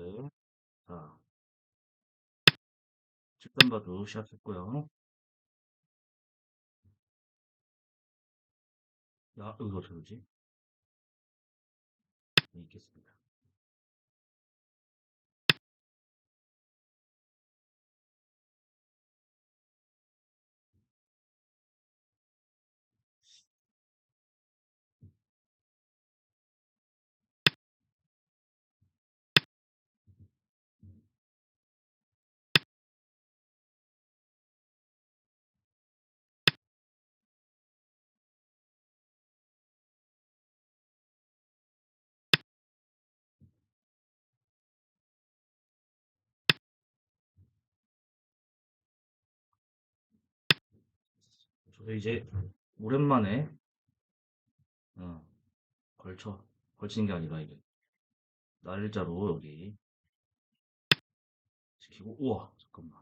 네. 자, 집단바도 시작했고요. 야, 이거 어떻게 되지? 네, 있겠습니다. 저도 이제 오랜만에 어, 걸쳐 걸치는 게 아니라 이게 날짜로 여기 시키고 우와 잠깐만.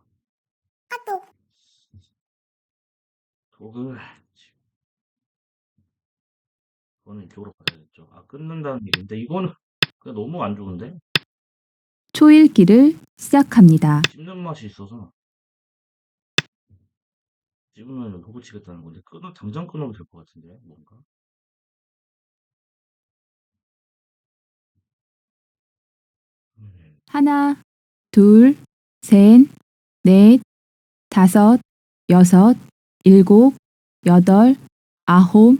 독을 이거는 이쪽으로 가야겠죠. 아 끊는다는 얘기인데 이거는 그냥 너무 안 좋은데? 초읽기를 시작합니다. 씹는 맛이 있어서 씹으면 독을 치겠다는 건데 끊어 당장 끊어도 될 것 같은데 뭔가? 음, 하나, 둘, 셋, 넷, 다섯, 여섯, 일곱, 여덟, 아홉,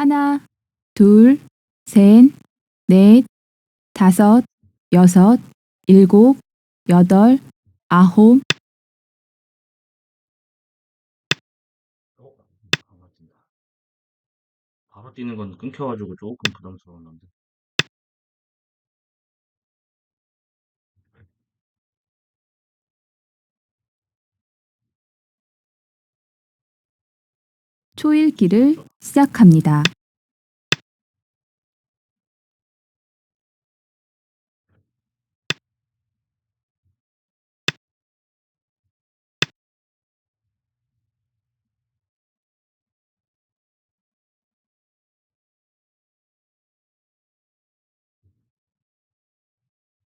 하나, 둘, 셋, 넷, 다섯, 여섯, 일곱, 여덟, 아홉, 어? 바로 뛰는 건 끊겨가지고 조금 부담스러웠는데 초읽기를 시작합니다.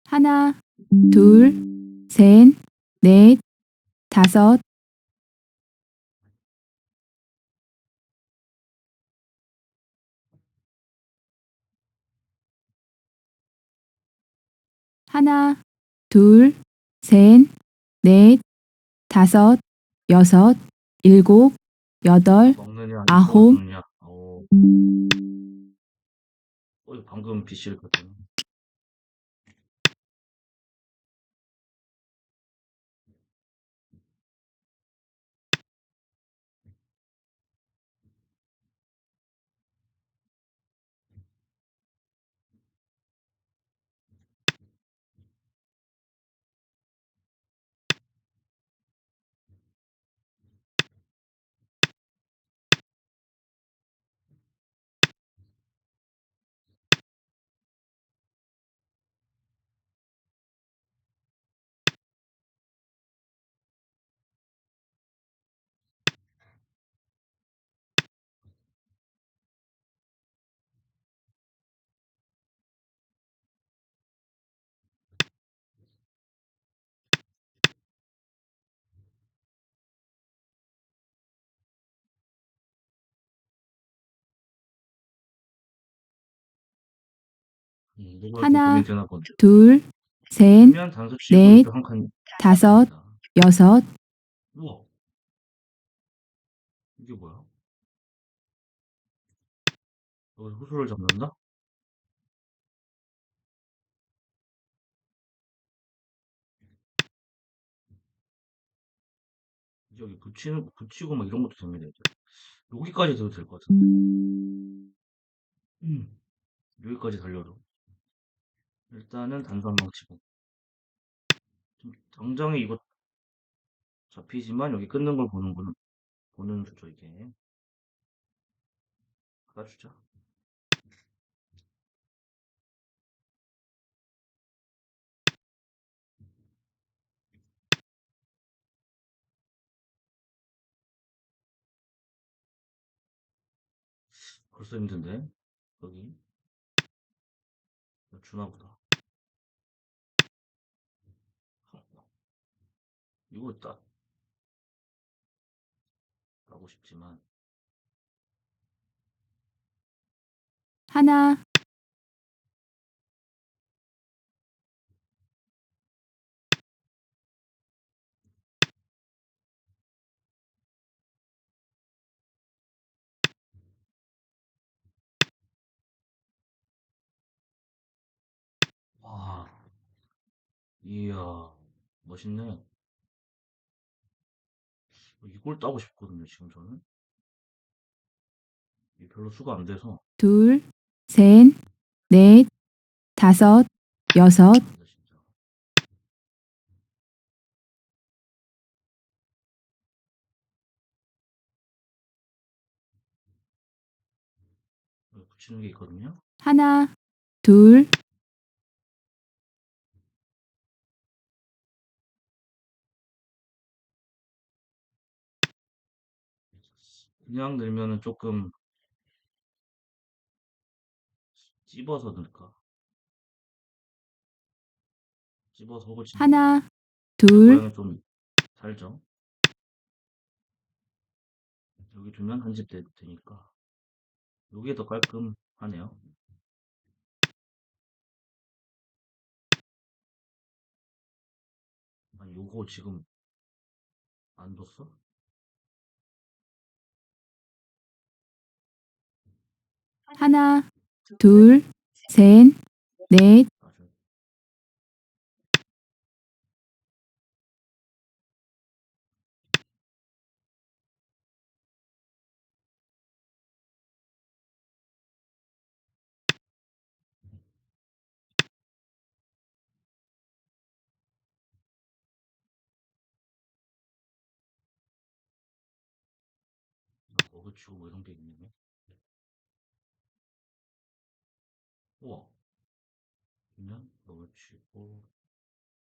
하나, 둘, 셋, 넷, 다섯, 하나, 둘, 셋, 넷, 다섯, 여섯, 일곱, 여덟, 먹느냐 아홉. 먹느냐. 어, 어 방금 BC를 갔잖아 하나, 되나 본데 둘, 셋, 넷. 다섯. 여섯, 우와. 이게 뭐야? 여기 호수를 잡는다? 여기 붙이는, 붙이고 막 이런 것도 됩니다, 이제. 여기까지 돼도 될 것 같은데. 음. 여기까지 달려도. 일단은 방 치고. 좀 당장에 이거 잡히지만 여기 끊는 걸 보는 거는 보는 수죠 이게. 받아주자. 벌써 힘든데? 여기? 주나보다 이거 딱 하고 싶지만. 하나, 와. 이야 멋있네 이걸 따고 싶거든요 지금 저는. 별로 수가 안 돼서. 둘, 셋, 넷, 다섯, 여섯, 여기 붙이는 게 있거든요. 하나, 둘, 그냥 넣으면은 조금 찝어서 넣을까? 찝어서 치는 하나, 둘, 좀 살죠? 여기 두면 한 집 되니까. 요게 더 깔끔하네요. 아니 요거 지금 안 뒀어? 하나, 둘, 셋, 넷, 맞아 먹을 치고 뭐 이런 게 있네 우와. 그냥 먹을 치고.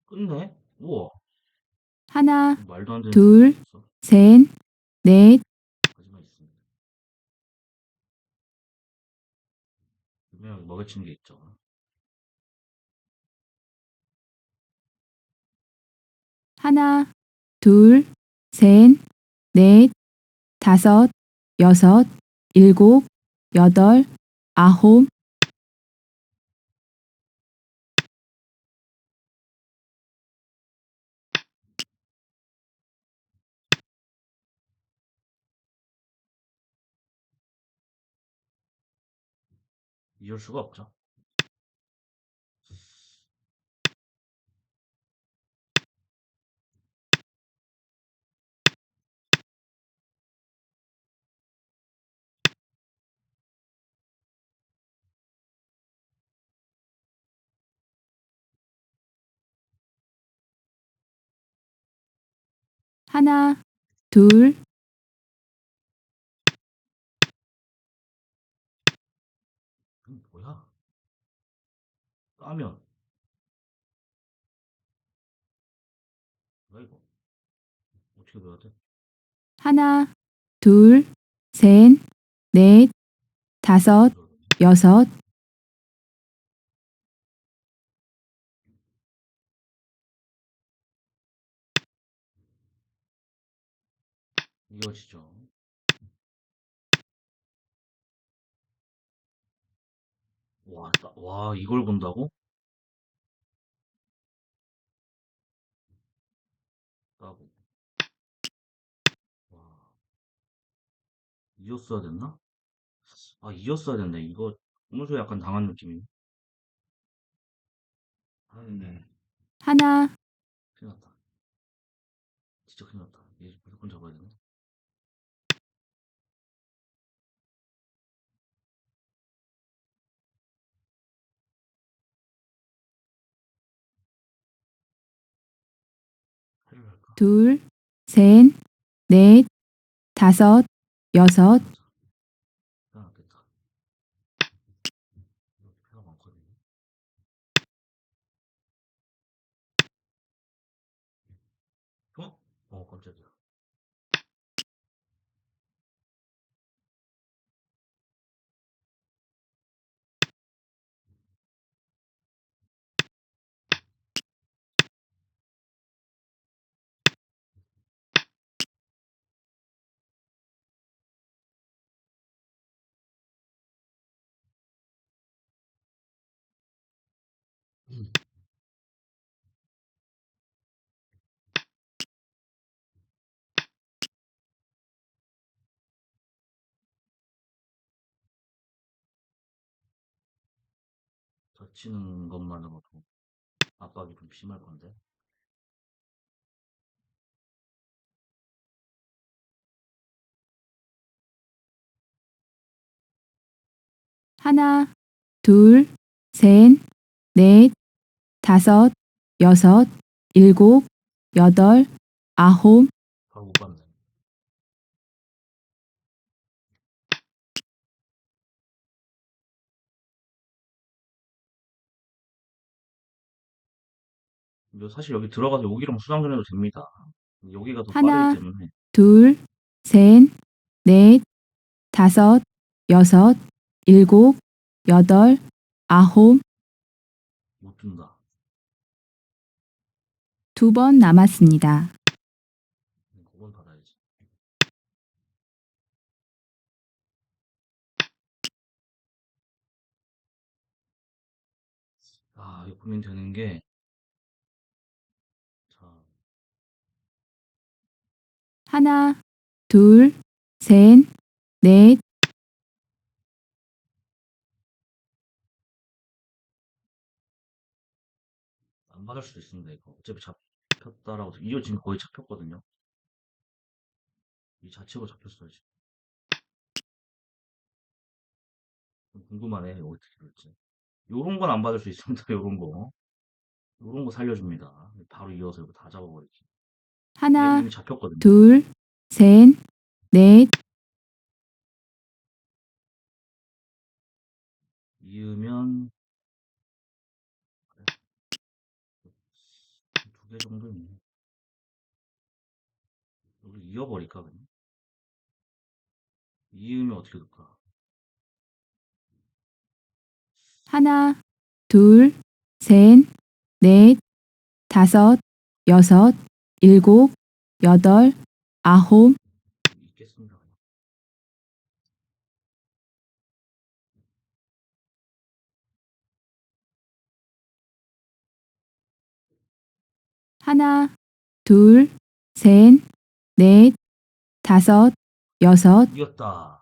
끝내? 우와. 하나, 말도 안 되는 둘, 있어. 셋, 넷, 하지만 있습니다. 분명 먹을 치는 게 있죠. 하나, 둘, 셋, 넷, 다섯, 여섯, 일곱, 여덟, 아홉, 이럴 수가 없죠. 하나, 둘, 이건 뭐야? 까면. 뭐야 이거? 어떻게 넣어야 돼? 하나, 둘, 셋, 넷, 다섯, 여섯, 이어지죠 와, 따- 와 이걸 본다고? 와. 이었어야 됐나? 아 이었어야 됐네. 이거 음수 약간 당한 느낌이네. 아 네. 하나, 큰일 났다. 진짜 큰일 났다. 얘 무조건 잡아야 되네 둘, 셋, 넷, 다섯, 여섯, 편하겠다. 이렇게 패가 많거든요. 어? 어, 깜짝이야. 젖히는 것만으로도 압박이 좀 심할 건데. 하나, 둘, 셋, 넷, 다섯, 여섯, 일곱, 여덟, 아홉, 바로 못 봤네. 근데 사실 여기 들어가서 여기랑 수상전 해도 됩니다. 여기가 더 하나. 빠르기 때문에. 둘, 셋, 넷, 다섯, 여섯, 일곱, 여덟, 아홉, 못 둔다. 두 번 남았습니다. 그건 받아야지. 아, 이거 고민되는 게, 자, 하나, 둘, 셋, 넷, 안 받을 수도 있습니다, 이거. 어차피 잡혔다라고, 이거 지금 거의 잡혔거든요. 이 자체로 잡혔어요, 지금. 좀 궁금하네, 어떻게 될지. 요런 건 안 받을 수 있습니다, 요런 거. 요런 거 살려줍니다. 바로 이어서 이거 다 잡아버리지. 하나, 얘는 잡혔거든요. 둘, 셋, 넷, 이으면, 두 개 정도 있네. 여기 이어버릴까, 그냥? 이으면 어떻게 될까? 하나, 둘, 셋, 넷, 다섯, 여섯, 일곱, 여덟, 아홉. 하나, 둘, 셋, 넷, 다섯, 여섯, 이겼다.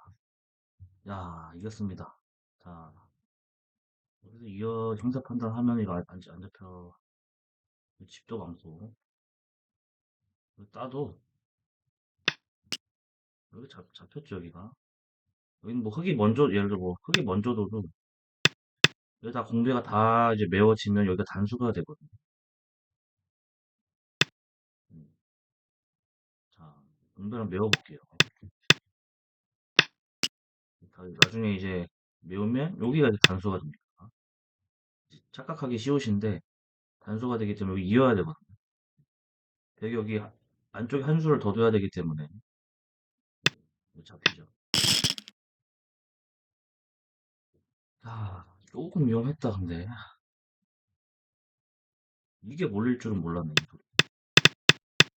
야, 이겼습니다. 자, 여기서 이어 형사 판단하면 이거 안, 안, 안 잡혀. 집도 많고. 여기 따도, 여기 잡, 잡혔죠, 여기가. 여기는 뭐 흙이 먼저, 예를 들어 뭐 흙이 먼저 둬도, 여기 다 공배가 다 이제 메워지면 여기가 단수가 되거든요. 음. 자, 공배를 메워볼게요. 다 나중에 이제 메우면 여기가 이제 단수가 됩니다. 착각하기 쉬우신데 단수가 되기 때문에 여기 이어야 되거든요. 벽이 여기 안쪽에 한 수를 더 둬야 되기 때문에 잡히죠. 아, 조금 위험했다 근데 이게 몰릴 줄은 몰랐네.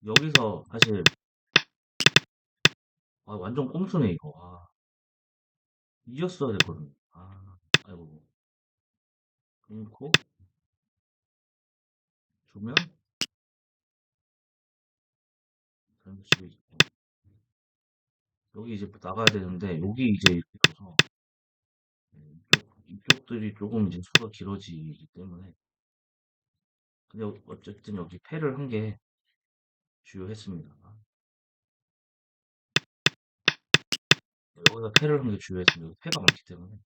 여기서 사실 아, 완전 꼼수네 이거. 아, 이겼어야 됐거든요. 아, 아이고. 끊고 주면 치고 있고 여기 이제 나가야 되는데 여기 이제 이렇게 둬서 네, 이쪽, 이쪽 들이 조금 이제 수가 길어지기 때문에 근데 어- 어쨌든 여기 패를 한게 주요했습니다. 여기서 패를 한게 주요했습니다. 패가 많기 때문에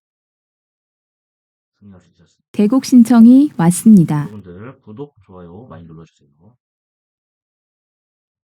승리할 수 있었습니다. 대곡 신청이 왔습니다. 여러분들 구독, 좋아요 많이 눌러주세요.